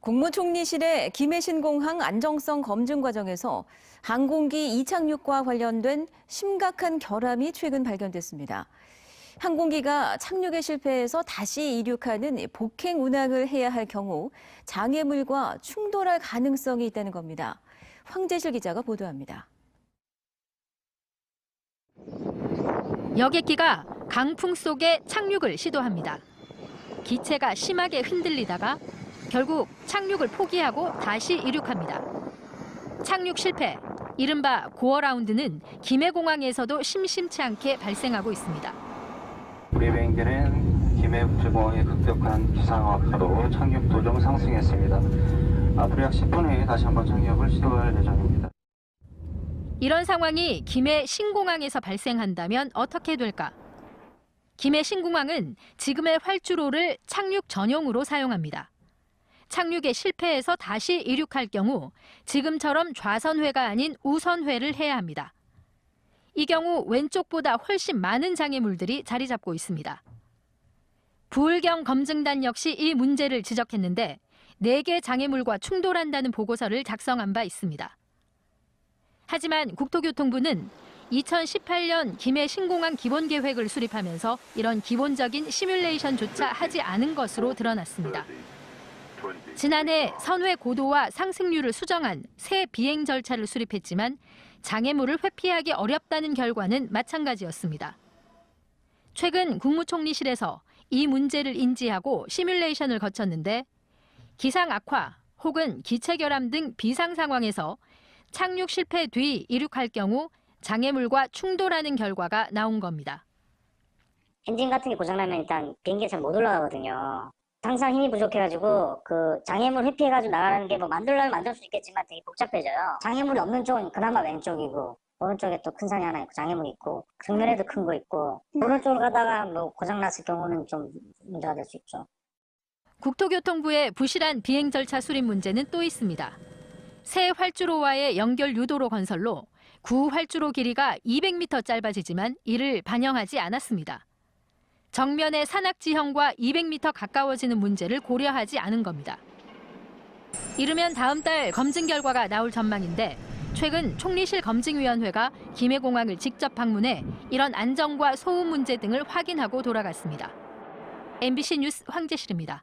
국무총리실의 김해신 공항 안정성 검증 과정에서 항공기 이착륙과 관련된 심각한 결함이 최근 발견됐습니다. 항공기가 착륙에 실패해서 다시 이륙하는 복행 운항을 해야 할 경우 장애물과 충돌할 가능성이 있다는 겁니다. 황재실 기자가 보도합니다. 여객기가 강풍 속에 착륙을 시도합니다. 기체가 심하게 흔들리다가 결국 착륙을 포기하고 다시 이륙합니다. 착륙 실패, 이른바 고어 라운드는 김해공항에서도 심심치 않게 발생하고 있습니다. 우리 비행기는 김해국제공항의 급격한 기상악화로 착륙 도중 상승했습니다. 앞으로 약 10분 후에 다시 한번 착륙을 시도할 예정입니다. 이런 상황이 김해 신공항에서 발생한다면 어떻게 될까? 김해 신공항은 지금의 활주로를 착륙 전용으로 사용합니다. 착륙에 실패해서 다시 이륙할 경우 지금처럼 좌선회가 아닌 우선회를 해야 합니다. 이 경우 왼쪽보다 훨씬 많은 장애물들이 자리 잡고 있습니다. 부울경 검증단 역시 이 문제를 지적했는데 4개 장애물과 충돌한다는 보고서를 작성한 바 있습니다. 하지만 국토교통부는 2018년 김해 신공항 기본 계획을 수립하면서 이런 기본적인 시뮬레이션조차 하지 않은 것으로 드러났습니다. 지난해 선회 고도와 상승률을 수정한 새 비행 절차를 수립했지만 장애물을 회피하기 어렵다는 결과는 마찬가지였습니다. 최근 국무총리실에서 이 문제를 인지하고 시뮬레이션을 거쳤는데 기상 악화 혹은 기체 결함 등 비상 상황에서 착륙 실패 뒤 이륙할 경우 장애물과 충돌하는 결과가 나온 겁니다. 엔진 같은 게 고장나면 일단 비행기가 잘못 올라가거든요. 항상 힘이 부족해가지고 그 장애물 회피해가지고 나가는 게 뭐 만들려면 만들 수 있겠지만 되게 복잡해져요. 장애물이 없는 쪽은 그나마 왼쪽이고 오른쪽에 또 큰 산이 하나 있고 장애물이 있고 정면에도 큰 거 있고 오른쪽으로 가다가 뭐 고장났을 경우는 좀 문제가 될 수 있죠. 국토교통부의 부실한 비행 절차 수립 문제는 또 있습니다. 새 활주로와의 연결 유도로 건설로 구 활주로 길이가 200m 짧아지지만 이를 반영하지 않았습니다. 정면의 산악 지형과 200m 가까워지는 문제를 고려하지 않은 겁니다. 이르면 다음 달 검증 결과가 나올 전망인데 최근 총리실 검증위원회가 김해공항을 직접 방문해 이런 안전과 소음 문제 등을 확인하고 돌아갔습니다. MBC 뉴스 황재실입니다.